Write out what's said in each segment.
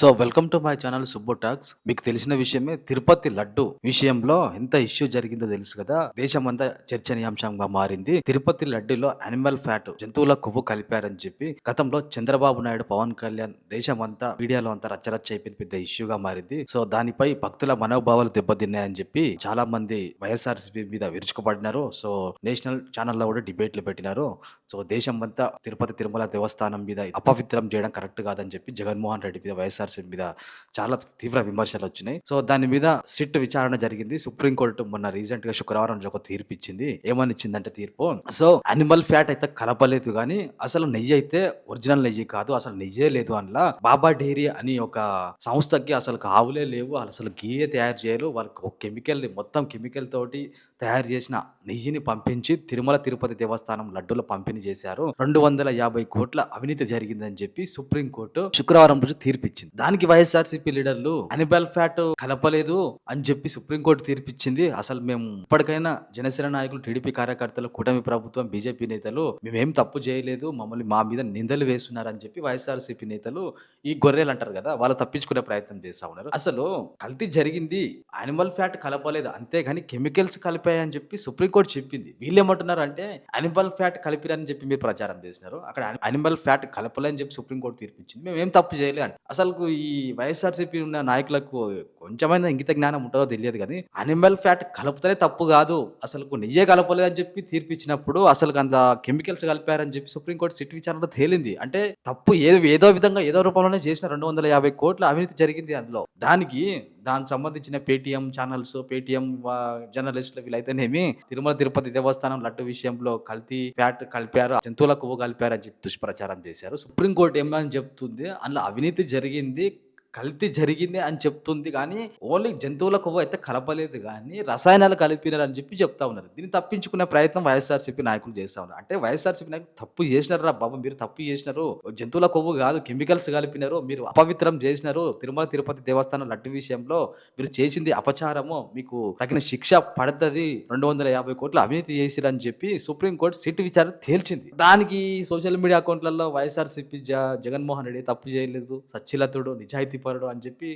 So welcome to my channel Subbu talks. మీకు తెలిసిన విషయమే తిరుపతి లడ్డు విషయంలో ఎంత ఇష్యూ జరిగిందో తెలుసు కదా. దేశమంతా చర్చనీయాంశంగా మారింది. తిరుపతి లడ్డులో అనిమల్ ఫ్యాట్ జంతువుల కొవ్వు కలిపారని చెప్పి గతంలో చంద్రబాబు నాయుడు పవన్ కళ్యాణ్ దేశమంతా మీడియాలో అంతా రచ్చరచ్చ అయిపోయింది పెద్ద ఇష్యూగా మారింది. సో దానిపై భక్తుల మనోభావాలు దెబ్బతిన్నాయని చెప్పి చాలా మంది వైఎస్ఆర్సీపీ మీద విరుచుకుపడినారు. సో నేషనల్ ఛానల్లో కూడా డిబేట్లు పెట్టినారు. సో దేశం అంతా తిరుపతి తిరుమల దేవస్థానం మీద అపవిత్రం చేయడం కరెక్ట్ కాదని చెప్పి జగన్మోహన్ రెడ్డి మీద వైఎస్ఆర్సీ మీద చాలా తీవ్ర విమర్శలు వచ్చినాయి. సో దాని మీద సిట్ విచారణ జరిగింది. సుప్రీంకోర్టు మొన్న రీసెంట్గా శుక్రవారం ఒక తీర్పు ఇచ్చింది ఏమని ఇచ్చిందంటే తీర్పు? సో అనిమల్ ఫ్యాట్ అయితే కలపలేదు కానీ అసలు నెయ్యి అయితే ఒరిజినల్ నెయ్యి కాదు అసలు నెయ్యే లేదు అందులో బాబా డైరీ అని ఒక సంస్థకి అసలు ఆవులే లేవు అసలు గీయే తయారు చేయరు వాళ్ళకి ఒక కెమికల్ మొత్తం కెమికల్ తోటి తయారు చేసిన నెయ్యిని పంపించి తిరుమల తిరుపతి దేవస్థానం లడ్డూల పంపిణీ చేశారు. రెండు వందల యాభై కోట్ల అవినీతి జరిగిందని చెప్పి సుప్రీంకోర్టు శుక్రవారం రోజు తీర్పిచ్చింది. దానికి వైఎస్ఆర్సీపీ లీడర్లు అనిబల్ ఫ్యాట్ కలపలేదు అని చెప్పి సుప్రీంకోర్టు తీర్పిచ్చింది. అసలు మేము ఇప్పటికైనా జనసేన నాయకులు టీడీపీ కార్యకర్తలు కూటమి ప్రభుత్వం బీజేపీ నేతలు మేమేం తప్పు చేయలేదు మమ్మల్ని మా మీద నిందలు వేస్తున్నారని చెప్పి వైఎస్ఆర్సీపీ నేతలు ఈ గొర్రెలు అంటారు కదా వాళ్ళు తప్పించుకునే ప్రయత్నం చేస్తా ఉన్నారు. అసలు కల్తీ జరిగింది అనిమల్ ఫ్యాట్ కలపలేదు అంతేగాని కెమికల్స్ కలిపాయని చెప్పి సుప్రీంకోర్టు చెప్పింది. వీళ్ళు ఏమంటున్నారు అంటే అనిమల్ ఫ్యాట్ కలిపిరని చెప్పి మీరు ప్రచారం చేసినారు. అక్కడ అనిమల్ ఫ్యాట్ కలపలేని చెప్పి సుప్రీంకోర్టు తీర్పించింది మేము ఏం తప్పు చేయలేదు అసలు అసలు ఈ వైఎస్ఆర్సీపీ ఉన్న నాయకులకు కొంచెమైనా ఇంగిత జ్ఞానం ఉంటుందో తెలియదు కానీ అనిమల్ ఫ్యాట్ కలుపుతనే తప్పు కాదు. అసలు నెయ్యే కలపలేదని చెప్పి తీర్పిచ్చినప్పుడు అసలు అంత కెమికల్స్ కలిపారని చెప్పి సుప్రీంకోర్టు సిట్ విచారణలో తేలింది. అంటే తప్పు ఏదో ఏదో విధంగా ఏదో రూపంలోనే చేసిన రెండు వందల యాభై కోట్ల అవినీతి జరిగింది అందులో. దానికి దానికి సంబంధించిన పేటిఎం ఛానల్స్ పేటిఎం జర్నలిస్టులు వీళ్ళైతేనేమి తిరుమల తిరుపతి దేవస్థానం లడ్డు విషయంలో కల్తీ ఫ్యాట్ కలిపారు జంతువులకు కలిపారు అని చెప్పి దుష్ప్రచారం చేశారు. సుప్రీంకోర్టు ఏమని చెప్తుంది? అందులో అవినీతి జరిగింది కల్తీ జరిగింది అని చెప్తుంది కానీ ఓన్లీ జంతువుల కొవ్వు అయితే కలపలేదు కానీ రసాయనాలు కలిపినారు అని చెప్పి చెప్తా ఉన్నారు. దీన్ని తప్పించుకునే ప్రయత్నం వైఎస్ఆర్సీపీ నాయకులు చేస్తా ఉన్నారు. అంటే వైఎస్ఆర్సీపీ నాయకులు తప్పు చేసినారు రా బాబు మీరు తప్పు చేసినారు. జంతువుల కొవ్వు కాదు కెమికల్స్ కలిపినారు మీరు అపవిత్రం చేసినారు. తిరుమల తిరుపతి దేవస్థానం లడ్డు విషయంలో మీరు చేసింది అపచారము మీకు తగిన శిక్ష పడుతుంది రెండు వందల యాభై కోట్లు అవినీతి చేసిరని చెప్పి సుప్రీంకోర్టు సిట్ విచారణ తేల్చింది. దానికి సోషల్ మీడియా అకౌంట్లలో వైఎస్ఆర్సీపీ జగన్మోహన్ రెడ్డి తప్పు చేయలేదు సచ్చిలతుడు నిజాయితీ పరుడు అని చెప్పి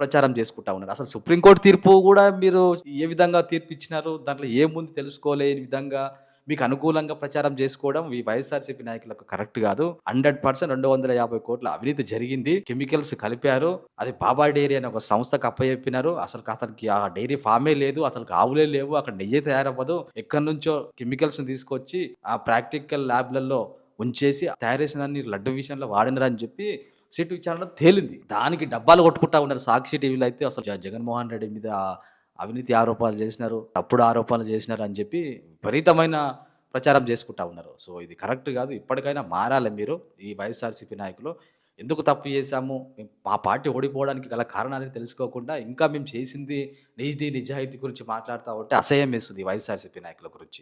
ప్రచారం చేసుకుంటా ఉన్నారు. అసలు సుప్రీంకోర్టు తీర్పు కూడా మీరు ఏ విధంగా తీర్పు ఇచ్చినారు దాంట్లో ఏముంది తెలుసుకోలేని విధంగా మీకు అనుకూలంగా ప్రచారం చేసుకోవడం ఈ వైఎస్ఆర్సీపీ నాయకులకు కరెక్ట్ కాదు. హండ్రెడ్ పర్సెంట్ రెండు వందల యాభై కోట్ల అవినీతి జరిగింది. కెమికల్స్ కలిపారు. అది బాబా డైరీ అనే ఒక సంస్థకు అప్పచెప్పినారు. అసలు అతనికి ఆ డైరీ ఫామే లేదు. అసలు ఆవులే లేవు. అక్కడ నెయ్యి తయారవ్వదు. ఎక్కడి నుంచో కెమికల్స్ తీసుకొచ్చి ఆ ప్రాక్టికల్ ల్యాబ్లలో ఉంచేసి తయారు చేసిన దాన్ని లడ్డు విషయంలో వాడినరని చెప్పి సీటు విచారణ తేలింది. దానికి డబ్బాలు కొట్టుకుంటా ఉన్నారు. సాక్షి టీవీలో అయితే అసలు జగన్మోహన్ రెడ్డి మీద అవినీతి ఆరోపణలు చేసినారు. తప్పుడు ఆరోపణలు చేసినారు అని చెప్పి విపరీతమైన ప్రచారం చేసుకుంటా ఉన్నారు. సో ఇది కరెక్ట్ కాదు. ఇప్పటికైనా మారాలి మీరు ఈ వైఎస్ఆర్సీపీ నాయకులు. ఎందుకు తప్పు చేశాము? మా పార్టీ ఓడిపోవడానికి గల కారణాలని తెలుసుకోకుండా ఇంకా మేము చేసింది నిజది నిజాయితీ గురించి మాట్లాడుతూ ఉంటే అసహ్యం వేస్తుంది వైఎస్ఆర్సీపీ నాయకుల గురించి.